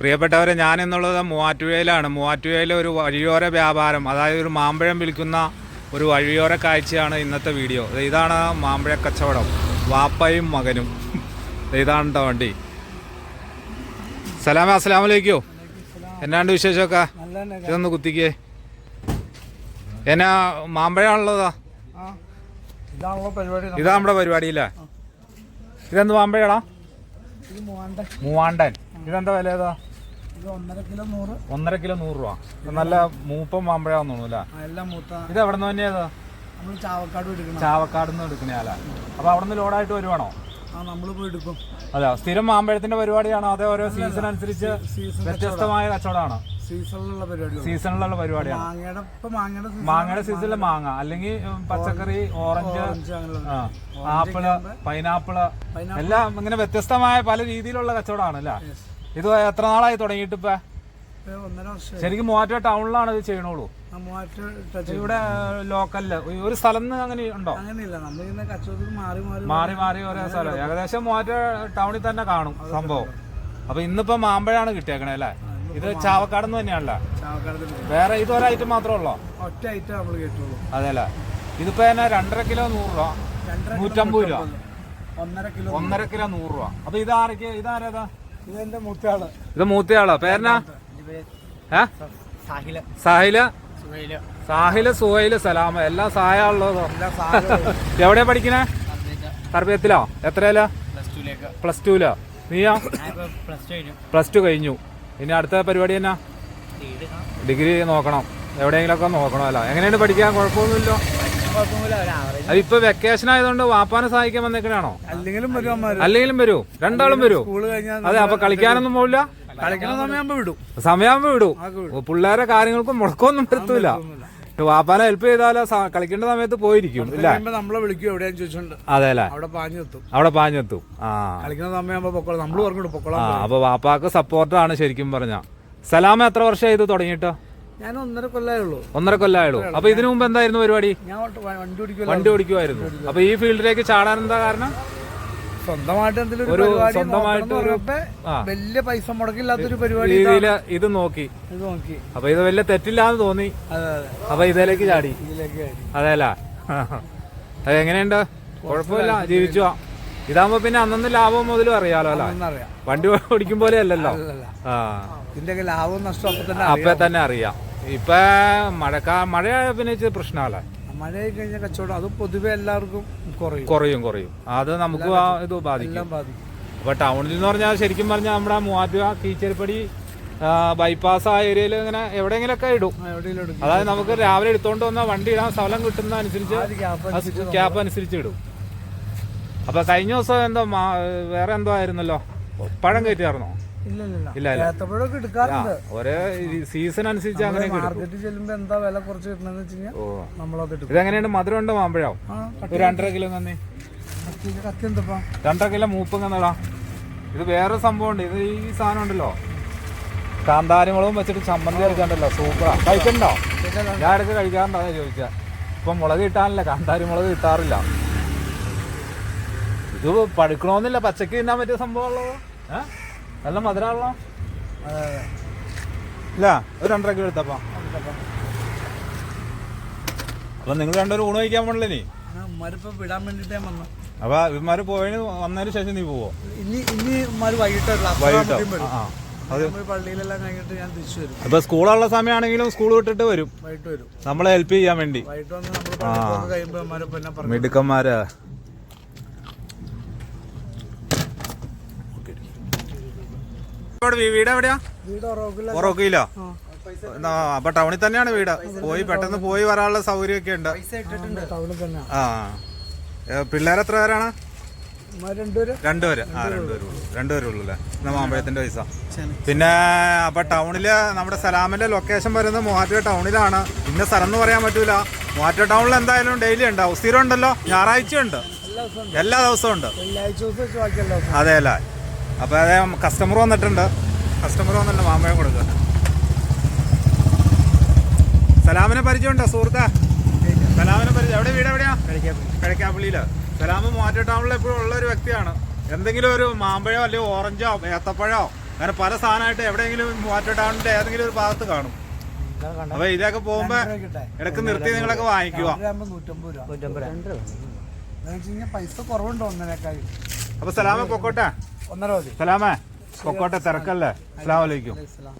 പ്രിയപ്പെട്ടവരെ ഞാൻ എന്നുള്ളത് മൂവാറ്റുപുഴയിലാണ്. മൂവാറ്റുപുഴയിലെ ഒരു വഴിയോര വ്യാപാരം അതായത് ഒരു മാമ്പഴം വിൽക്കുന്ന ഒരു വഴിയോര കാഴ്ചയാണ് ഇന്നത്തെ വീഡിയോ. ഇതാണ് മാമ്പഴ കച്ചവടം. വാപ്പയും മകനും. ഇതാണ് വണ്ടി. സലാമ അസ്സലാമു അലൈക്കും എന്നാണ്ട് വിശേഷമൊക്കെ? ഇതൊന്ന് കുത്തിക്കേ. എന്നാ മാമ്പഴമാണുള്ളതാ? ഇതാ നമ്മുടെ പരിപാടിയില്ല ഇതെന്ത് മാമ്പഴടാ മൂവാണ്ടൻ. ഇതെന്താ വില ഏതാ? ഇത് ഒന്നര കിലോ നൂറ്. രൂപ. നല്ല മൂപ്പം മാമ്പഴാന്ന് തോന്നുന്നു ഇത് എവിടെ നിന്ന് തന്നെയാ ചാവക്കാട് നിന്ന് എടുക്കണേല അപ്പൊ അവിടെ നിന്ന് ലോഡായിട്ട് വരുവാണോ? അതെ സ്ഥിരം മാമ്പഴത്തിന്റെ പരിപാടിയാണോ അതോ ഓരോ സീസൺ അനുസരിച്ച് വ്യത്യസ്തമായ കച്ചവടമാണ്? സീസണിലുള്ള പരിപാടി സീസണിലുള്ള പരിപാടിയാണ്? മാങ്ങയുടെ സീസണിൽ മാങ്ങ അല്ലെങ്കിൽ പച്ചക്കറി ഓറഞ്ച് ആപ്പിൾ പൈനാപ്പിൾ. എല്ലാം ഇങ്ങനെ വ്യത്യസ്തമായ പല രീതിയിലുള്ള കച്ചവടമാണ് അല്ലേ? ഇത് എത്ര നാളായി തുടങ്ങിയിട്ട് ഇപ്പൊ? ഒന്നര വർഷം ശരിക്കും മൂവാറ്റ ടൗണിലാണ് ഇത് ചെയ്യണുള്ളൂ. ഇവിടെ ലോക്കലിൽ ഒരു സ്ഥലം അങ്ങനെ ഉണ്ടോ? അങ്ങനെയില്ല. നമ്മൾ ഇങ്ങനെ കച്ചവടത്തിൽ മാറി മാറി മാറി മാറി ഓരോ സ്ഥലം. ഏകദേശം മൂവാറ്റ ടൗണിൽ തന്നെ കാണും സംഭവം. അപ്പൊ ഇന്നിപ്പോ മാമ്പഴാണ് കിട്ടിയേക്കണേ അല്ലേ? ഇത് ചാവക്കാട് നിന്ന് തന്നെയാണല്ലേ? വേറെ ഇത് ഒരൈറ്റം മാത്രമേ ഉള്ളോ? ഒറ്റ ഐറ്റം നമ്മൾ കേട്ടുള്ളൂ അതെല്ലേ ഇതിപ്പോ തന്നെ രണ്ടര കിലോ നൂറ് രൂപ. നൂറ്റമ്പത് രൂപ. ഒന്നര കിലോ ഒന്നര കിലോ നൂറ് രൂപ. അപ്പൊ ഇതാരൊക്കെ ഇതാരേതാ? ഇത് മൂത്തയാളോ. പേരനാ സാഹില സാഹില. സാഹിൽ? സുഹൈല. സാഹിൽ സുഹൈൽ സലാമ. എല്ലാം സഹായമുള്ളതോ എവിടെയാ പഠിക്കണേ? തർബിയത്തിലോ എത്രയല്ലോ പ്ലസ് ടുലോ? നീയോ? പ്ലസ് ടു കഴിഞ്ഞു. പ്ലസ് ടു കഴിഞ്ഞു. ഇനി അടുത്ത പരിപാടി എന്നാ? ഡിഗ്രി. നോക്കണം. എവിടെയെങ്കിലുമൊക്കെ നോക്കണമല്ലോ. എങ്ങനെയാണ് പഠിക്കാൻ? കുഴപ്പമൊന്നുമില്ലോ? കുഴപ്പമൊന്നുമില്ല. ഒരു ആവറേജ് അത് ഇപ്പൊ വെക്കേഷൻ ആയതുകൊണ്ട് വാപ്പാനെ സഹായിക്കാൻ വന്നേക്കണാണോ അല്ലെങ്കിലും വരും അമ്മമാര് അല്ലെങ്കിലും വരൂ. രണ്ടാളും വരൂ. സ്കൂൾ കഴിഞ്ഞാൽ അതെ അപ്പൊ കളിക്കാനൊന്നും പോവില്ല? കളിക്കുന്ന സമയമാകുമ്പോ വിടും. സമയമാകുമ്പോ വിടൂ. പിള്ളേരെ കാര്യങ്ങൾക്കും മുടക്കമൊന്നും വരുത്തൂല. വാപ്പാനെ ഹെൽപ്പ് ചെയ്താലോ സ- കളിക്കേണ്ട സമയത്ത് പോയിരിക്കും ഇല്ല? കഴിയുമ്പോ നമ്മളെ വിളിക്കും എവിടെയാന്ന് ചോദിച്ചോണ്ട്. അതെ അല്ലേ? അവിടെ പാഞ്ഞുത്തും. അവിടെ പാഞ്ഞെത്തും. ആ. കളിക്കുന്ന സമയമാകുമ്പോ പൊക്കോളാം. നമ്മൾ പറഞ്ഞു പൊക്കോളാം ആ അപ്പൊ വാപ്പാക്ക് സപ്പോർട്ടാണ് ശരിക്കും പറഞ്ഞ. സലാമ എത്ര വർഷമായി ഇത് തുടങ്ങിയിട്ട്? ഞാൻ ഒന്നര കൊല്ലായുള്ളൂ ഒന്നര കൊല്ലമായുള്ളൂ അപ്പൊ ഇതിനു മുമ്പ് എന്തായിരുന്നു പരിപാടി? വണ്ടി ഓടിക്കുമായിരുന്നു അപ്പൊ ഈ ഫീൽഡിലേക്ക് ചാടാൻ എന്താ കാരണം? സ്വന്തമായിട്ട് എന്തെങ്കിലും ഒരു സ്വന്തമായിട്ട് ഒരു-. വലിയ പൈസ മുടക്കില്ലാത്തൊരു പരിപാടി ഇത് നോക്കി. ഇത് നോക്കി. അപ്പൊ ഇത് വലിയ തെറ്റില്ലാന്ന് തോന്നി. അപ്പൊ ഇതിലേക്ക് ചാടി. ഇതിലേക്ക് അതെങ്ങനെയുണ്ട് കുഴപ്പമില്ല. ജീവിച്ചു. ഇതാകുമ്പോ പിന്നെ അന്നു ലാഭം മുതലും അറിയാലോ അല്ല? വണ്ടി ഓടിക്കും പോലെ അല്ലല്ലോ. ആ. ഇതിന്റെ ലാഭവും നഷ്ടം അപ്പൊ തന്നെ അറിയാം. ഇപ്പൊ മഴക്കാ മഴ പിന്നെ പ്രശ്നമല്ല മഴ കഴിഞ്ഞ കച്ചവടം അത് പൊതുവെ എല്ലാവർക്കും കുറയും. കുറയും കുറയും. അത് നമുക്ക് ആ ഇത് ബാധിക്കും. അപ്പൊ ടൗണിൽ എന്ന് പറഞ്ഞാൽ ശരിക്കും പറഞ്ഞാൽ നമ്മുടെ മൂവാറ്റുപുഴ കീച്ചേരിപ്പടി ബൈപ്പാസ് ആ ഏരിയയിൽ ഇങ്ങനെ എവിടെയെങ്കിലൊക്കെ ഇടും. അതായത് നമുക്ക് രാവിലെ എടുത്തോണ്ട് വന്ന വണ്ടി ഇടാൻ സ്ഥലം കിട്ടുന്ന അനുസരിച്ച് ക്യാപ് അനുസരിച്ച് ക്യാപ്പ് അനുസരിച്ച് ഇടും. അപ്പൊ കഴിഞ്ഞ ദിവസം എന്തോ വേറെ എന്തോ ആയിരുന്നല്ലോ? പഴം കയറ്റിയായിരുന്നോ? ഇല്ല ഇല്ല. ഒരേ സീസൺ അനുസരിച്ച് അങ്ങനെ മാർക്കറ്റിൽ ചെല്ലുമ്പോ എന്താ വില കുറച്ച് കിട്ടണമെന്ന് വെച്ച് കഴിഞ്ഞാൽ നമ്മളത് എടുക്കും. ഇതെങ്ങനെയുണ്ട്? മധുരം ഉണ്ടോ മാമ്പഴം ഒരു രണ്ടര കിലോ തന്നെ രണ്ടര കിലോ മൂപ്പം ഇത് വേറെ സംഭവം ഉണ്ട് ഇത് ഈ സാധനം ഉണ്ടല്ലോ. കാന്താരി മുളകും വെച്ചിട്ട് ചമ്മന്തി കഴിക്കാണ്ടല്ലോ സൂപ്പറാ. കഴിക്കണ്ടോ? ഞാൻ ഇടയ്ക്ക് കഴിക്കാറുണ്ടോ. ചോദിച്ചാ. ഇപ്പൊ മുളക് കിട്ടാനില്ല. കാന്താരി മുളക് കിട്ടാറില്ല. ഇത് പഴുക്കണമെന്നില്ല പച്ചക്ക് തിന്നാൻ പറ്റിയ സംഭവമുള്ളതോ ഏഹ് നല്ല മധുരമാണല്ലോ ഇല്ല ഒരു രണ്ടര കിലോ എടുത്തപ്പാ. അപ്പൊ നിങ്ങൾ രണ്ടുപേരും ഊണ് കഴിക്കാൻ പോണില്ലേ നീ വിടാൻ വേണ്ടിട്ട് ഞാൻ വന്നു. അപ്പൊ ഇവന്മാര് പോയതിന് വന്നതിന് ശേഷം നീ പോവോ? ഇനി ഇനി ഉമ്മാര് വൈകിട്ട് വൈകിട്ടോ? ആ ആ. അത്. പള്ളിയിലെല്ലാം കഴിഞ്ഞിട്ട് ഞാൻ തിരിച്ചു വരും. ഇപ്പൊ സ്കൂളുള്ള സമയമാണെങ്കിലും സ്കൂൾ വിട്ടിട്ട് വരും. വൈകിട്ട് വരും. നമ്മളെ ഹെൽപ്പ് ചെയ്യാൻ വേണ്ടി. വൈകിട്ട് വന്ന് നമ്മൾ പിന്നെ മിടുക്കന്മാര്. വീട് എവിടെയാ? അപ്പൊ ടൗണിൽ തന്നെയാണ് വീട്. പോയി പെട്ടെന്ന് പോയി വരാനുള്ള സൗകര്യമൊക്കെ ഉണ്ട്. ടൗണിൽ തന്നെ ആ പിള്ളേർ എത്ര പേരാണ്? രണ്ടുപേര്. രണ്ടുപേര്. ആ അല്ലേ എന്നാ മാമ്പഴത്തിന്റെ പൈസ. പിന്നെ അപ്പൊ ടൗണിൽ നമ്മുടെ സലാമിന്റെ ലൊക്കേഷൻ വരുന്നത് മൂവാറ്റുപുഴ ടൗണിലാണ് ഇന്ന സ്ഥലം എന്ന് പറയാൻ പറ്റൂല. മൂവാറ്റുപുഴ ടൗണിൽ എന്തായാലും ഡെയിലി ഉണ്ട്. സ്ഥിരം ഉണ്ടല്ലോ. ഞായറാഴ്ച ഉണ്ട്. എല്ലാ ദിവസവും എല്ലാ ദിവസവും ഉണ്ട്. അതെ അല്ലേ? അപ്പൊ അതെ കസ്റ്റമർ വന്നിട്ടുണ്ട്. കസ്റ്റമർ വന്നിട്ടുണ്ട് മാമ്പഴം കൊടുക്കുക സലാമിനെ പരിചയമുണ്ടോ സുഹൃത്താ? സലാമിനെ പരിചയം എവിടെ വീട് എവിടെയാ? കഴിക്കാപ്പള്ളിയിൽ സലാമ് ടൗണിൽ എപ്പോഴും ഉള്ള ഒരു വ്യക്തിയാണ്. എന്തെങ്കിലും ഒരു മാമ്പഴോ അല്ലെങ്കിൽ ഓറഞ്ചോ ഏത്തപ്പഴോ അങ്ങനെ പല സാധനമായിട്ട് എവിടെയെങ്കിലും മൂവാറ്റ ടൗണിന്റെ ഏതെങ്കിലും ഒരു ഭാഗത്ത് കാണും. അപ്പൊ ഇതൊക്കെ പോകുമ്പോ ഇടയ്ക്ക് നിർത്തി നിങ്ങളൊക്കെ വാങ്ങിക്കുക. പൈസ കുറവുണ്ടോ അപ്പൊ സലാമ പൊക്കോട്ടെ. ഒന്നര മതി. സലാമേ. പൊക്കോട്ടെ തിരക്കല്ലേ. അസ്സാം ഇസ്ലാം